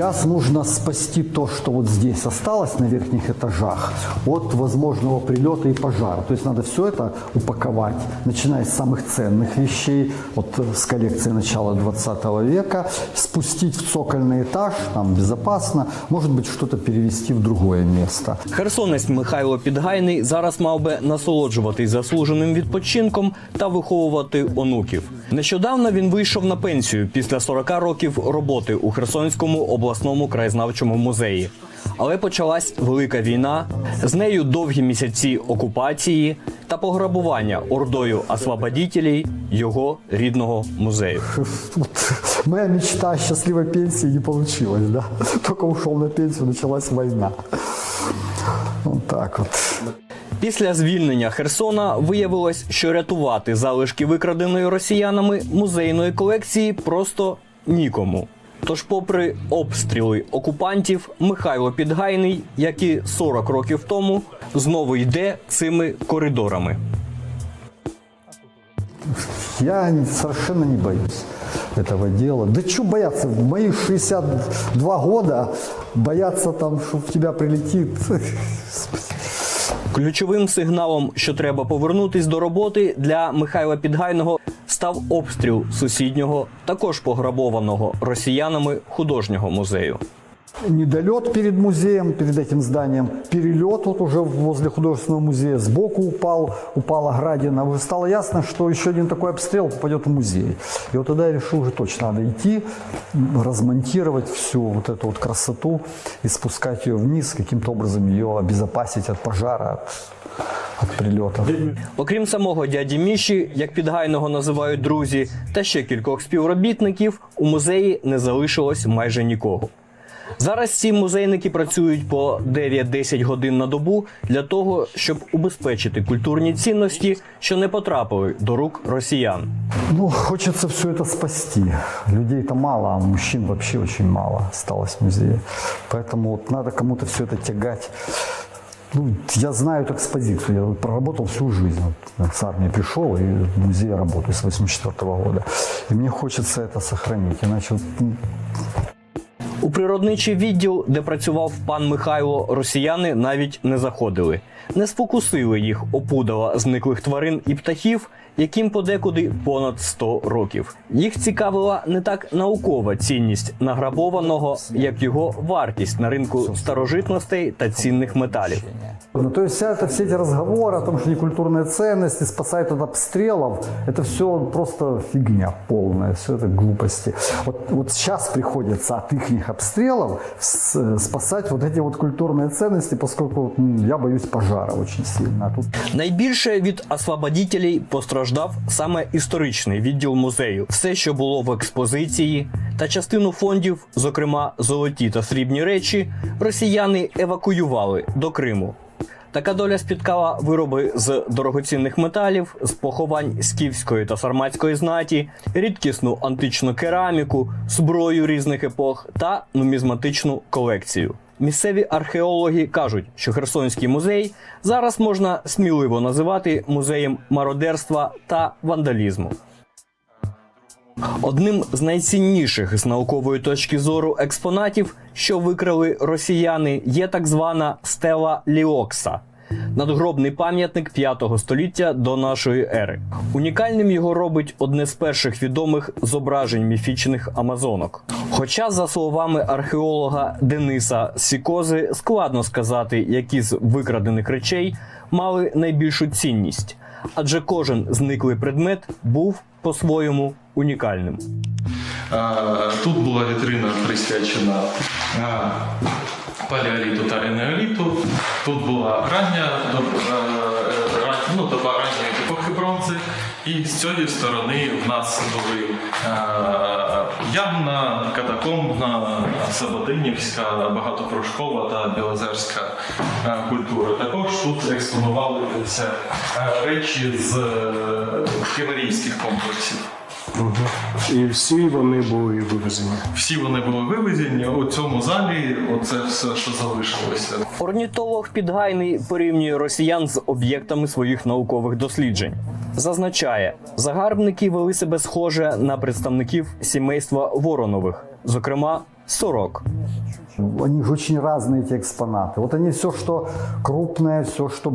Сейчас нужно спасти то, что вот здесь осталось на верхних этажах от возможного прилета и пожара. То есть надо все это упаковать, начиная с самых ценных вещей, вот э, с коллекции начала 20 века, спустить в цокольный этаж, там безопасно, может быть что-то перевести в другое место. Херсонець Михайло Підгайний зараз мав би насолоджуватись заслуженим відпочинком та виховувати онуків. Нещодавно він вийшов на пенсію після 40 років роботи у Херсонському обласному краєзнавчому музеї. Але почалась велика війна, з нею довгі місяці окупації та пограбування ордою освободітелей його рідного музею. Моя мечта о счастливой пенсии не получилась, да. Только ушел на пенсию, началась война. Вот так вот. Після звільнення Херсона виявилось, що рятувати залишки викраденої росіянами музейної колекції просто нікому. Тож, попри обстріли окупантів, Михайло Підгайний, як і 40 років тому, знову йде цими коридорами. Я совершенно не боюсь этого дела. Да что бояться? В мои 62 года бояться там, что в тебя прилетит. Ключовим сигналом, що треба повернутись до роботи для Михайла Підгайного, став обстріл сусіднього, також пограбованого росіянами художнього музею. Недолет перед музеем, перед этим зданием, перелет вот уже возле художественного музея, сбоку упал, упала градина. Уже стало ясно, что еще один такой обстрел попадет в музей. И вот тогда я решил, уже точно надо идти, размонтировать всю вот эту вот красоту и спускать ее вниз, каким-то образом ее обезопасить от пожара, от, от прилета. Окрім самого дяді Міші, як підгайного називають друзі, та ще кількох співробітників, у музеї не залишилось майже нікого. Зараз ці музейники працюють по 9-10 годин на добу для того, щоб убезпечити культурні цінності, що не потрапили до рук росіян. Ну, хочется все это спасти. Людей-то мало, а мужчин вообще очень мало осталось в музее. Поэтому вот надо кому-то все это тягать. Ну, я знаю эту экспозицию, я вот проработал всю жизнь. Вот с армии пришел и в музее работаю с 84 года. И мне хочется это сохранить, иначе вот, ну, У природничий відділ, де працював пан Михайло, росіяни навіть не заходили, не спокусили їх опудала зниклих тварин і птахів, яким подекуди понад 100 років. Їх цікавила не так наукова цінність награбованого, як його вартість на ринку старожитностей та цінних металів. Ну, то есть вся это, все эти разговоры о том, что некультурные ценности спасают от обстрелов, это все просто фигня полная, все это глупости. Вот, вот сейчас приходится от их обстрелов с- спасать вот эти вот культурные ценности, поскольку м, я боюсь пожара очень сильно. А тут Найбільше від освободітелей постраждав саме історичний відділ музею. Все, що було в експозиції, та частину фондів, зокрема золоті та срібні речі, росіяни евакуювали до Криму. Така доля спіткала вироби з дорогоцінних металів, з поховань скіфської та сарматської знаті, рідкісну античну кераміку, зброю різних епох та нумізматичну колекцію. Місцеві археологи кажуть, що Херсонський музей зараз можна сміливо називати музеєм мародерства та вандалізму. Одним з найцінніших з наукової точки зору експонатів, що викрали росіяни, є так звана стела Ліокса. Надгробний пам'ятник 5 століття до нашої ери. Унікальним його робить одне з перших відомих зображень міфічних амазонок. Хоча, за словами археолога Дениса Сікози, складно сказати, які з викрадених речей мали найбільшу цінність, адже кожен зниклий предмет був по-своєму унікальним. Тут була вітрина присвячена палеоліту та енеоліту. Тут була рання доб- е, ну, доба ранньої епохи бронзи. І з цієї сторони в нас були е, ямна, катакомбна, Сабатинівська, багатопрошкова та білозерська е, культура. Також тут експонувалися е, речі з кемерійських комплексів. І всі вони були вивезені. Всі вони були вивезені у цьому залі. Оце все, що залишилося. Орнітолог Підгайний порівнює росіян з об'єктами своїх наукових досліджень. Зазначає, загарбники вели себе схоже на представників сімейства Воронових, зокрема 40. Они же очень разные, эти экспонаты. Вот они все, что крупное, все, что,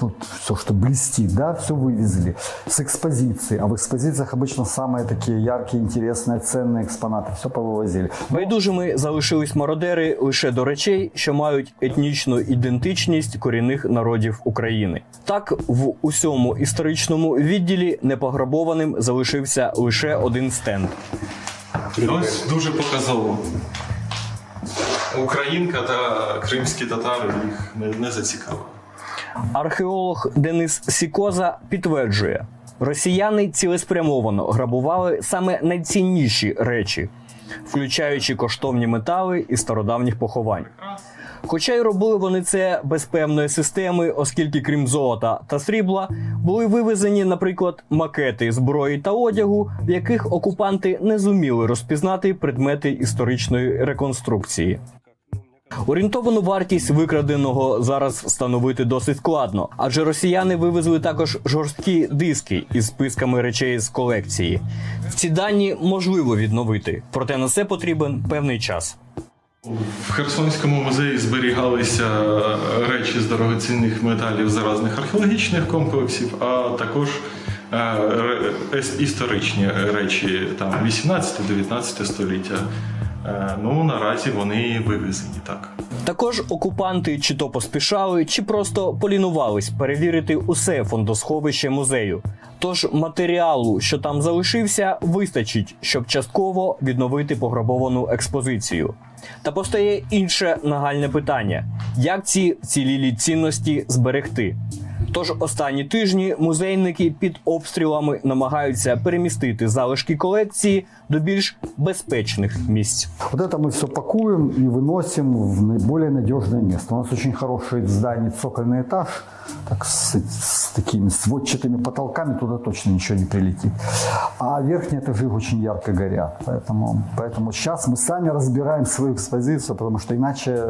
ну, все, что блестит, да, все вывезли с экспозиции. А в экспозициях обычно самые такие яркие, интересные, ценные экспонаты. Все повывозили. Байдужими залишились мародери лише до речей, що мають етнічну ідентичність корінних народів України. Так, в усьому історичному відділі непограбованим залишився лише один стенд. Ось дуже показово. Українка та кримські татари їх не, не зацікавили. Археолог Денис Сікоза підтверджує, росіяни цілеспрямовано грабували саме найцінніші речі, включаючи коштовні метали і стародавніх поховань. Хоча й робили вони це без певної системи, оскільки крім золота та срібла були вивезені, наприклад, макети зброї та одягу, в яких окупанти не зуміли розпізнати предмети історичної реконструкції. Орієнтовану вартість викраденого зараз встановити досить складно, адже росіяни вивезли також жорсткі диски із списками речей з колекції. Ці дані можливо відновити, проте на це потрібен певний час. В Херсонському музеї зберігалися речі з дорогоцінних металів з різних археологічних комплексів, а також е, історичні речі там 18-19 століття. Е, Ну, наразі вони вивезені так. Також окупанти чи то поспішали, чи просто полінувались перевірити усе фондосховище музею. Тож матеріалу, що там залишився, вистачить, щоб частково відновити пограбовану експозицію. Та постає інше нагальне питання: як ці цілілі цінності зберегти? Тож останні тижні музейники під обстрілами намагаються перемістити залишки колекції до більш безпечних місць. Вот это мы все пакуем и выносим в наиболее надежное место. У нас очень хорошее здание, цокольный этаж, так с, с такими сводчатыми потолками, туда точно ничего не прилетит. А верхние этажи очень ярко горят. Поэтому, поэтому сейчас мы сами разбираем свою экспозицию, потому что иначе,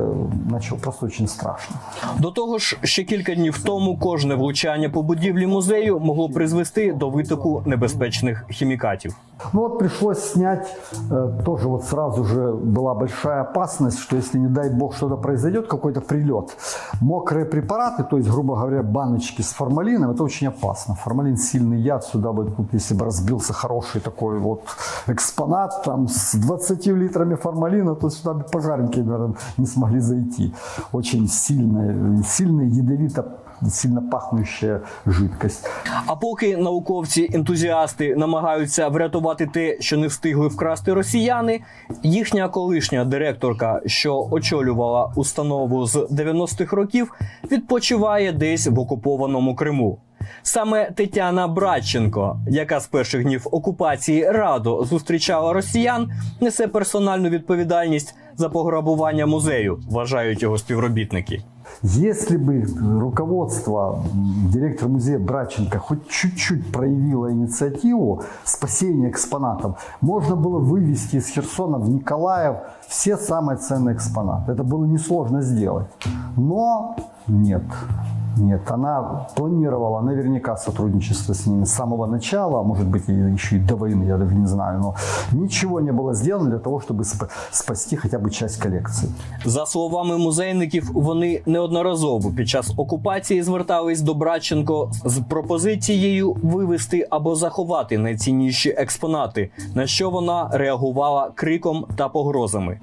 иначе просто очень страшно. До того ж, ще кілька днів тому кожне влучання по будівлі музею могло призвести до витоку небезпечних хімікатів. Ну вот пришлось снять, э, тоже вот сразу же была большая опасность, что если, не дай бог, что-то произойдет, какой-то прилет, мокрые препараты, то есть, грубо говоря, баночки с формалином, это очень опасно. Формалин сильный яд, сюда бы, тут, если бы разбился хороший такой вот экспонат, там, с 20 литрами формалина, то сюда бы пожарники, наверное, не смогли зайти. Очень сильная, сильная ядовито сильно пахнуща жидкость. А поки науковці-ентузіасти намагаються врятувати те, що не встигли вкрасти росіяни, їхня колишня директорка, що очолювала установу з 90-х років, відпочиває десь в окупованому Криму. Саме Тетяна Братченко, яка з перших днів окупації радо зустрічала росіян, несе персональну відповідальність за пограбування музею, вважають його співробітники. Если бы руководство, м, директор музея Браченко хоть чуть-чуть проявило инициативу спасения экспонатов, можно было вывести из Херсона в Николаев все самые ценные экспонаты. Это было несложно сделать. Но нет. Нет, она планировала наверняка сотрудничество с ними с самого начала, а может быть и еще и до войны, я даже не знаю, но ничего не было сделано для того, чтобы сп- спасти хотя бы часть коллекции. За словами музейників, вони неодноразово під час окупації звертались до Братченко з пропозицією вивести або заховати найцінніші експонати, на що вона реагувала криком та погрозами.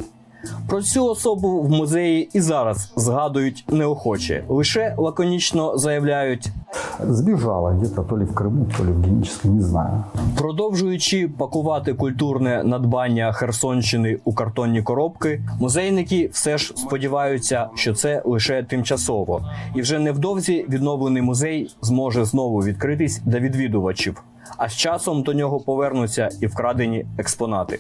Про цю особу в музеї і зараз згадують неохоче, лише лаконічно заявляють, Сбежала где-то то ли в Крыму, то ли в Геническом, не знаю. Продовжуючи пакувати культурне надбання Херсонщини у картонні коробки, музейники все ж сподіваються, що це лише тимчасово, і вже невдовзі відновлений музей зможе знову відкритись для відвідувачів. А з часом до нього повернуться і вкрадені експонати.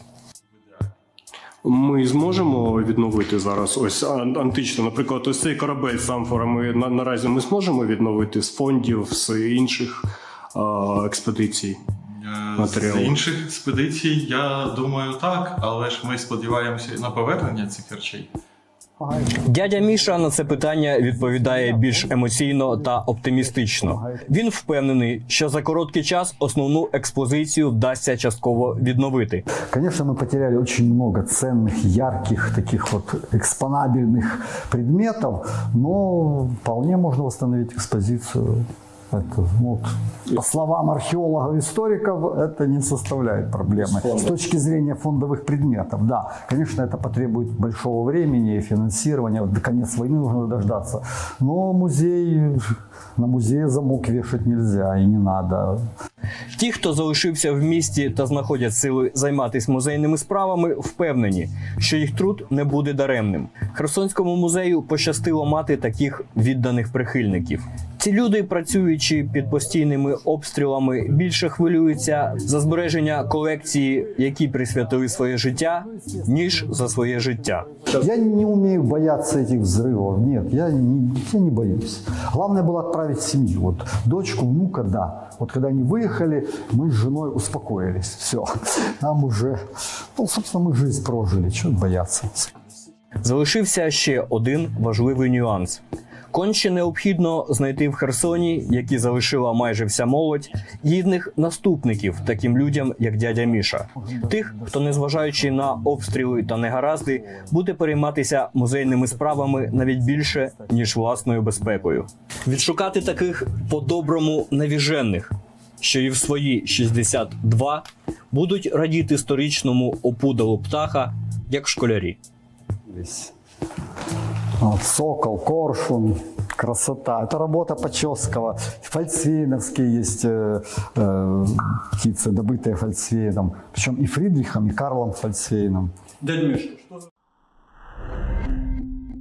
Ми зможемо відновити зараз ось антично, наприклад, ось цей корабель з амфорами на, наразі ми зможемо відновити з фондів, з інших експедицій. Матеріал. З інших експедицій, я думаю, так, але ж ми сподіваємося на повернення цих речей. Дядя Міша на це питання відповідає більш емоційно та оптимістично. Він впевнений, що за короткий час основну експозицію вдасться частково відновити. Конечно, мы потеряли очень много ценных, ярких, таких вот экспонабельных предметов, но вполне можно восстановить экспозицию. Это, ну, вот, по словам археологов, историков, это не составляет проблемы. С точки зрения фондовых предметов, да. Конечно, это потребует большого времени и финансирования. Вот до конец войны нужно дождаться. Но музей, на музее замок вешать нельзя и не надо. Ті, хто залишився в місті та знаходять сили займатися музейними справами, впевнені, що їх труд не буде даремним. Херсонському музею пощастило мати таких відданих прихильників. Ці люди, працюючи під постійними обстрілами, більше хвилюються за збереження колекції, які присвятили своє життя, ніж за своє життя. Я не умею бояться этих взрывов. Нет, я не, я не боюсь. Главное было отправить семью. Вот дочку, внука, да. Вот когда они выехали, мы с женой успокоились. Все. Нам уже, ну, собственно, мы жизнь прожили. Чего бояться? Залишився ще один важливий нюанс. Конче необхідно знайти в Херсоні, які залишила майже вся молодь, гідних наступників таким людям, як дядя Міша, тих, хто, незважаючи на обстріли та негаразди, буде перейматися музейними справами навіть більше ніж власною безпекою. Відшукати таких по-доброму навіжених, що і в свої 62 будуть радіти сторічному опудалу птаха, як школярі. Весь. Вот, сокол, коршун, красота. Это работа Поческого. Фальцвейновские есть э, э, птицы, добытые Фальцвейном. Причем и Фридрихом, и Карлом Фальцвейном. Дядь Міш,